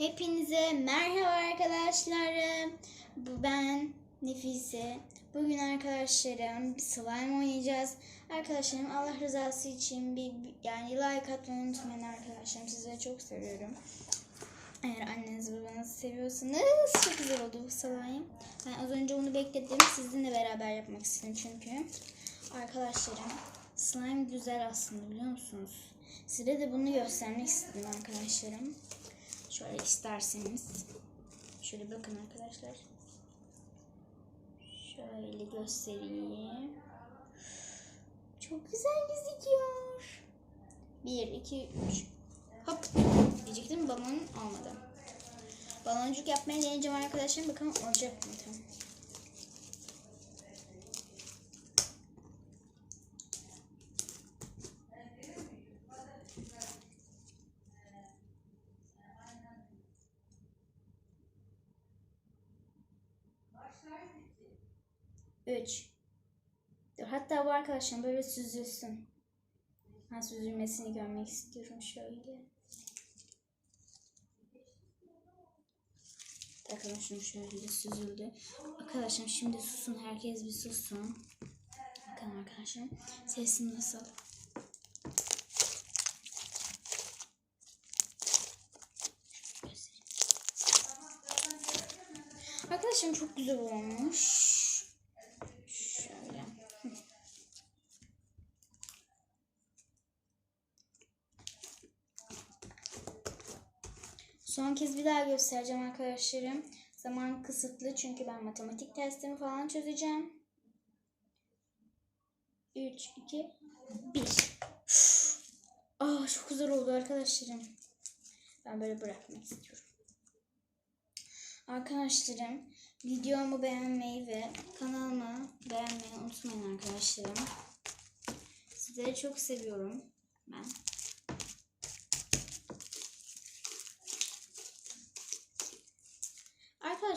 Hepinize merhaba arkadaşlarım. Ben Nefise. Bugün arkadaşlarım bir slime oynayacağız. Arkadaşlarım Allah rızası için bir- yani like atmayı unutmayın arkadaşlarım. Sizleri çok seviyorum. Eğer anneniz babanızı seviyorsanız çok güzel oldu bu slime. Ben az önce onu bekledim. Sizinle beraber yapmak istedim çünkü. Arkadaşlarım slime güzel aslında biliyor musunuz? Size de bunu göstermek istedim arkadaşlarım. Şöyle isterseniz. Şöyle bakın arkadaşlar. Şöyle göstereyim. Çok güzel gözüküyor. 1, 2, 3. Hop. Diyecektim balon olmadı. Baloncuk yapmaya deneyeceğim arkadaşlar. Bakalım olacak mı? Tamam. Üç. Dur, hatta bu arkadaşlar böyle süzülsün. Ben süzülmesini görmek istiyorum şöyle. Şunu şöyle süzüldü. Arkadaşlar şimdi susun. Herkes bir susun. Bakın arkadaşlar. Sesim nasıl? Arkadaşlar çok güzel olmuş. Şöyle. Son kez bir daha göstereceğim arkadaşlarım. Zaman kısıtlı çünkü ben matematik testimi falan çözeceğim. 3, 2, 1. Ah çok güzel oldu arkadaşlarım. Ben böyle bırakmak istiyorum. Arkadaşlarım videomu beğenmeyi ve kanalıma beğenmeyi unutmayın arkadaşlarım. Sizleri çok seviyorum ben.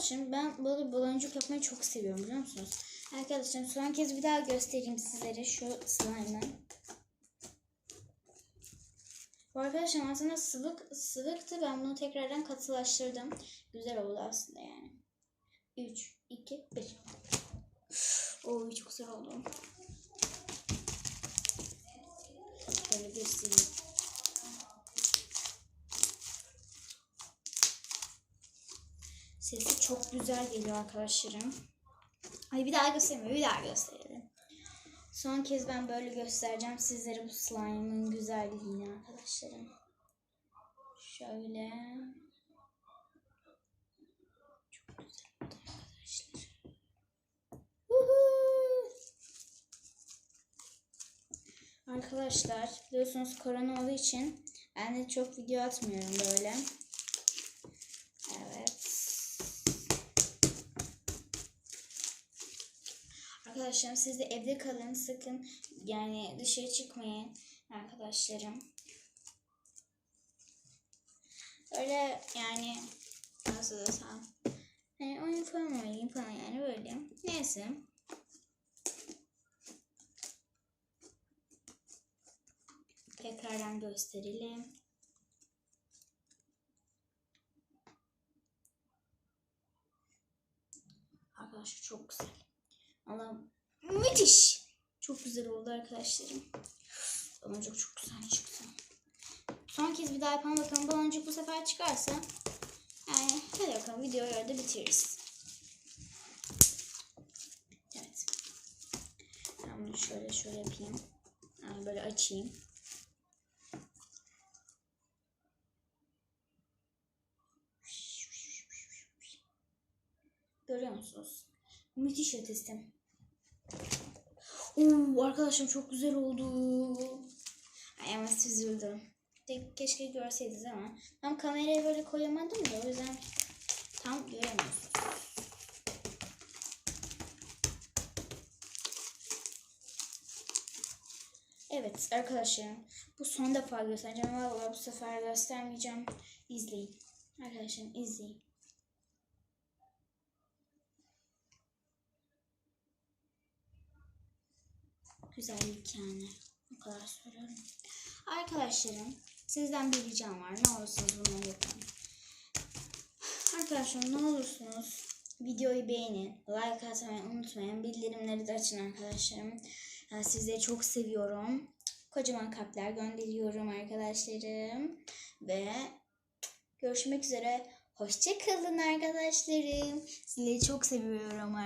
Arkadaşlarım ben böyle baloncuk yapmayı çok seviyorum biliyor musunuz? Arkadaşlarım son kez bir daha göstereyim sizlere şu slime'ı. Bu arkadaşlar aslında sıvık, sıvıktı. Ben bunu tekrardan katılaştırdım. Güzel oldu aslında yani. 3, 2, 1. Oo çok güzel oldu. Şöyle göstereyim. Sesi çok güzel geliyor arkadaşlarım. Hadi bir daha göstereyim. Bir daha gösterelim. Son kez ben böyle göstereceğim sizlere bu slime'ın güzelliğini arkadaşlarım. Şöyle. Çok güzel arkadaşlar. Arkadaşlar biliyorsunuz korona olduğu için ben de çok video atmıyorum böyle. Evet. Arkadaşlarım siz de evde kalın sakın yani dışarı çıkmayın arkadaşlarım. Öyle yani nasıl desem yani oyun falan falan yani böyle. Neyse. Tekrardan gösterelim. Arkadaşlar çok güzel. Allah'ım müthiş. Çok güzel oldu arkadaşlarım. Baloncuk çok güzel çıktı. Son kez bir daha yapalım bakalım. Baloncuk bu sefer çıkarsa yani hadi bakalım videoyu orada bitiririz. Evet. Ben bunu şöyle şöyle yapayım. Yani böyle açayım. Görüyor musunuz? Müthiş ötesi. Oo, arkadaşım çok güzel oldu. Ay ama süzüldü. De, keşke görseydiniz ama ben kamerayı böyle koyamadım da o yüzden tam göremiyorsunuz. Evet arkadaşlarım bu son defa göstereceğim. Vallahi bu sefer göstermeyeceğim. İzleyin. Arkadaşlarım izleyin. Güzellik yani. O kadar söylüyorum. Arkadaşlarım sizden bir ricam var. Ne olursunuz bunu yapın. Arkadaşlar ne olursunuz videoyu beğenin, like atmayı unutmayın, bildirimleri de açın arkadaşlarım. Yani sizleri çok seviyorum. Kocaman kalpler gönderiyorum arkadaşlarım. Ve görüşmek üzere. Hoşçakalın arkadaşlarım. Sizleri çok seviyorum arkadaşlar.